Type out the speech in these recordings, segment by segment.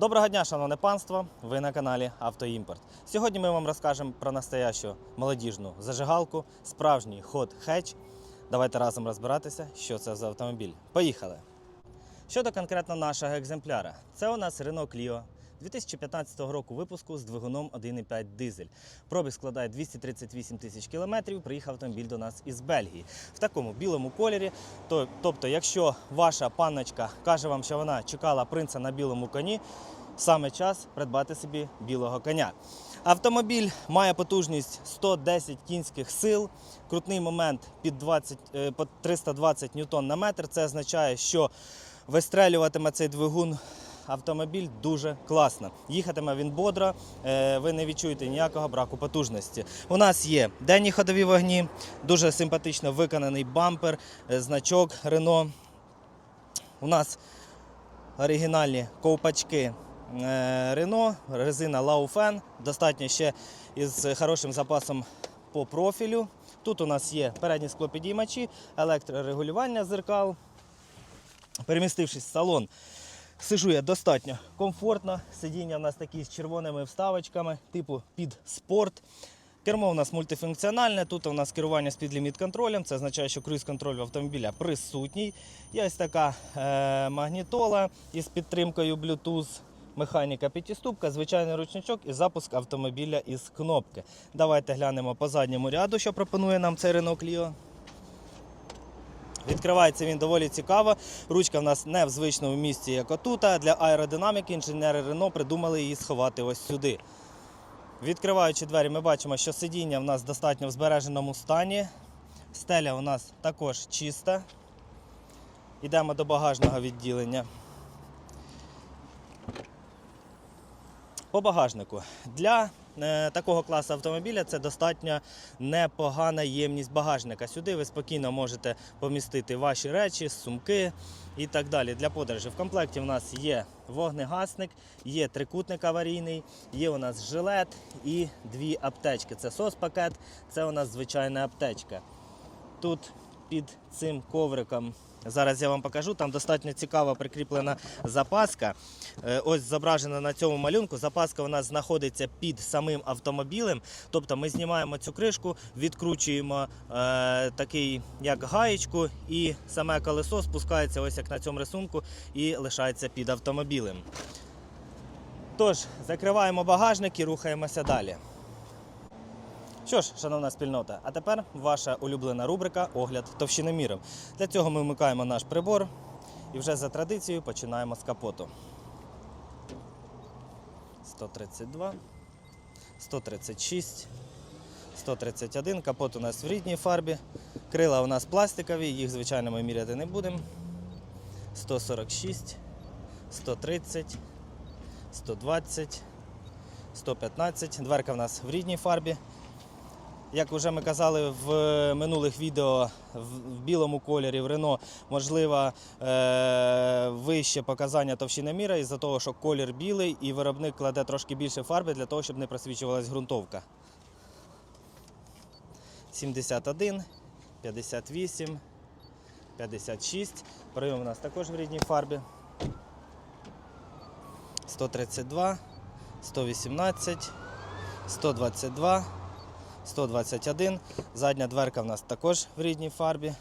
Доброго дня, шановне панство! Ви на каналі Автоімпорт. Сьогодні ми вам розкажемо про настоящу молодіжну зажигалку, справжній ход хедж. Давайте разом розбиратися, що це за автомобіль. Поїхали! Щодо конкретно нашого екземпляра, це у нас Renault Clio 2015 року випуску з двигуном 1,5 дизель. Пробіг складає 238 тисяч кілометрів. Приїхав автомобіль до нас із Бельгії в такому білому кольорі. То- Тобто, якщо ваша панночка каже вам, що вона чекала принца на білому коні, саме час придбати собі білого коня. Автомобіль має потужність 110 кінських сил, крутний момент під 20, е, 320 ньютон на метр. Це означає, що вистрелюватиме цей двигун автомобіль дуже класно. Їхатиме він бодро, е, ви не відчуєте ніякого браку потужності. У нас є денні ходові вогні, дуже симпатично виконаний бампер, е, значок Renault. У нас оригінальні ковпачки е, Renault, резина Laufen, достатньо ще із хорошим запасом по профілю. Тут у нас є передні склопідіймачі, електрорегулювання зеркал. Перемістившись в салон, сижу я достатньо комфортно. Сидіння у нас такі з червоними вставочками, типу під спорт. Кермо у нас мультифункціональне. Тут у нас керування з підліміт контролем. Це означає, що круїз-контроль в автомобіля присутній. Є ось така е, магнітола із підтримкою Bluetooth. Механіка п'ятиступка, звичайний ручничок і запуск автомобіля із кнопки. Давайте глянемо по задньому ряду, що пропонує нам цей Renault Clio. Відкривається він доволі цікаво. Ручка в нас не в звичному місці, як отут. а Для аеродинаміки інженери Рено придумали її сховати ось сюди. Відкриваючи двері, ми бачимо, що сидіння в нас достатньо в збереженому стані. Стеля у нас також чиста. Йдемо до багажного відділення. По багажнику. Для е, такого класу автомобіля це достатньо непогана ємність багажника. Сюди ви спокійно можете помістити ваші речі, сумки і так далі. Для подорожі. В комплекті у нас є вогнегасник, є трикутник аварійний, є у нас жилет і дві аптечки. Це сос-пакет, це у нас звичайна аптечка. Тут під цим ковриком. Зараз я вам покажу, там достатньо цікава прикріплена запаска. Е, Ось зображена на цьому малюнку. Запаска у нас знаходиться під самим автомобілем. Тобто ми знімаємо цю кришку, відкручуємо е, такий як гаєчку, і саме колесо спускається ось як на цьому рисунку і лишається під автомобілем. Тож, закриваємо багажник і рухаємося далі. Що ж, шановна спільнота, а тепер ваша улюблена рубрика Огляд товщиноміром. Для цього ми вмикаємо наш прибор і вже за традицією починаємо з капоту. 132, 136, 131. Капот у нас в рідній фарбі. Крила у нас пластикові, їх, звичайно, ми міряти не будемо. 146, 130, 120, 115. Дверка в нас в рідній фарбі. Як вже ми казали в минулих відео, в білому кольорі в Рено можливо е, вище показання товщиноміра із-за того, що колір білий і виробник кладе трошки більше фарби для того, щоб не просвічувалась ґрунтовка. 71, 58, 56. Прийом у нас також в рідній фарбі. 132, 118, 122. 121. Задня дверка в нас також в рідній фарбі.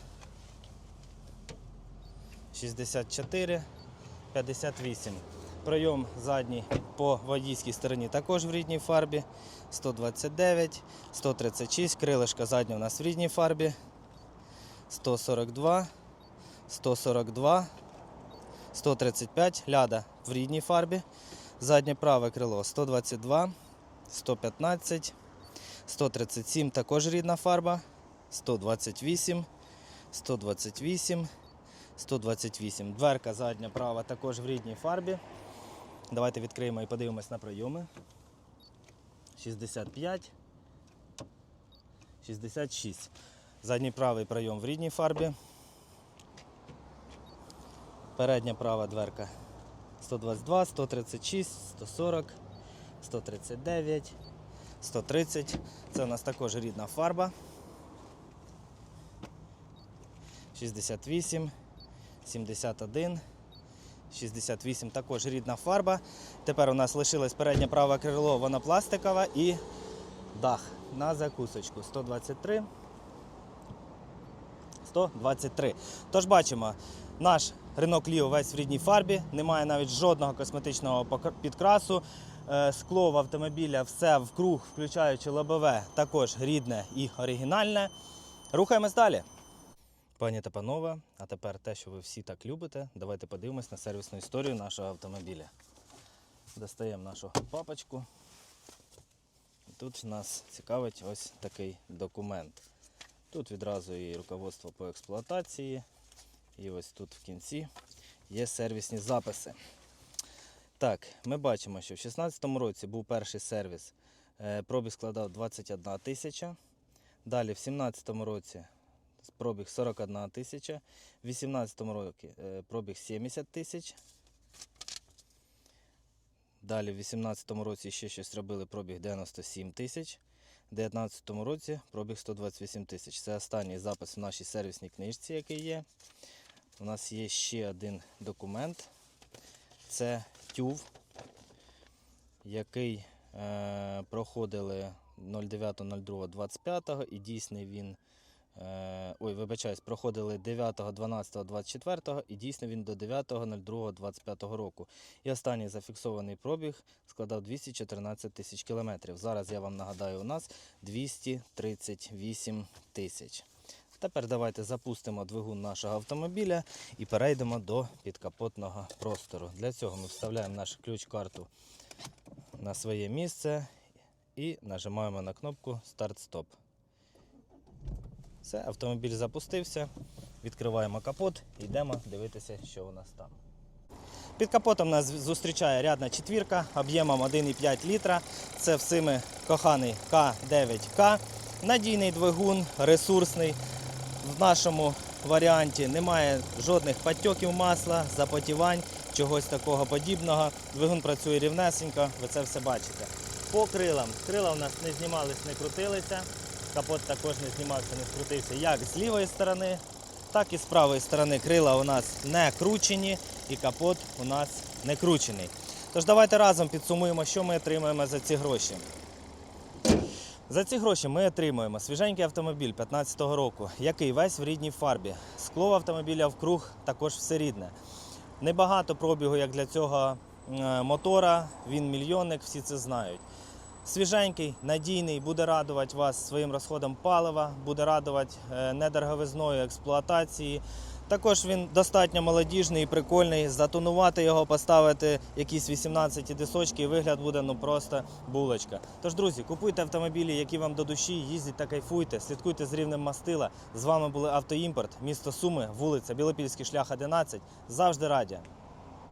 64, 58. Пройом задній по водійській стороні також в рідній фарбі. 129, 136. Крилишка задня у нас в рідній фарбі. 142, 142, 135. Ляда в рідній фарбі. Заднє праве крило 122, 115. 137 також рідна фарба, 128, 128, 128. Дверка задня права також в рідній фарбі. Давайте відкриємо і подивимось на прийоми. 65, 66. Задній правий прийом в рідній фарбі. Передня права дверка 122, 136, 140, 139. 130. Це у нас також рідна фарба. 68, 71, 68 також рідна фарба. Тепер у нас лишилось переднє праве крило, воно пластикове і дах на закусочку 123. 123. Тож бачимо, наш Renault Clio весь в рідній фарбі, немає навіть жодного косметичного підкрасу. Е, Скло в автомобіля все вкруг, включаючи лобове, також рідне і оригінальне. Рухаємось далі. Пані та панове, а тепер те, що ви всі так любите, давайте подивимось на сервісну історію нашого автомобіля. Достаємо нашу папочку. Тут нас цікавить ось такий документ. Тут відразу і руководство по експлуатації, і ось тут в кінці є сервісні записи. Так, ми бачимо, що в 2016 році був перший сервіс. Е, Пробіг складав 21 тисяча. Далі в 2017 році пробіг 41 тисяча. В 2018 році е, пробіг 70 тисяч. Далі в 2018 році ще щось робили пробіг 97 тисяч. У 2019 році пробіг 128 тисяч. Це останній запис в нашій сервісній книжці, який є. У нас є ще один документ. Це тюв, який е, проходили 09.02.25 і дійсний він. Е, ой, вибачаюсь, проходили 9.12.24 і дійсно він до 9.02.25 року. І останній зафіксований пробіг складав 214 тисяч кілометрів. Зараз я вам нагадаю, у нас 238 тисяч. Тепер давайте запустимо двигун нашого автомобіля і перейдемо до підкапотного простору. Для цього ми вставляємо нашу ключ-карту на своє місце і нажимаємо на кнопку Старт-Стоп. Все, автомобіль запустився. Відкриваємо капот і йдемо дивитися, що у нас там. Під капотом нас зустрічає рядна четвірка об'ємом 1,5 літра. Це всіми коханий К9К. Надійний двигун, ресурсний. В нашому варіанті немає жодних підтьоків масла, запотівань, чогось такого подібного. Двигун працює рівнесенько, ви це все бачите. По крилам. Крила у нас не знімались, не крутилися. Капот також не знімався, не скрутився як з лівої сторони, так і з правої сторони. Крила у нас не кручені і капот у нас не кручений. Тож давайте разом підсумуємо, що ми отримаємо за ці гроші. За ці гроші ми отримуємо свіженький автомобіль 2015 року, який весь в рідній фарбі. Скло автомобіля вкруг також все рідне. Небагато пробігу, як для цього е, мотора, він мільйонник, всі це знають. Свіженький, надійний, буде радувати вас своїм розходом палива, буде радувати е, недороговизною експлуатації. Також він достатньо молодіжний і прикольний. Затонувати його, поставити якісь 18 дисочки, вигляд буде ну просто булочка. Тож, друзі, купуйте автомобілі, які вам до душі, їздіть та кайфуйте, слідкуйте з рівнем мастила. З вами були Автоімпорт, місто Суми, вулиця Білопільський шлях 11. Завжди раді.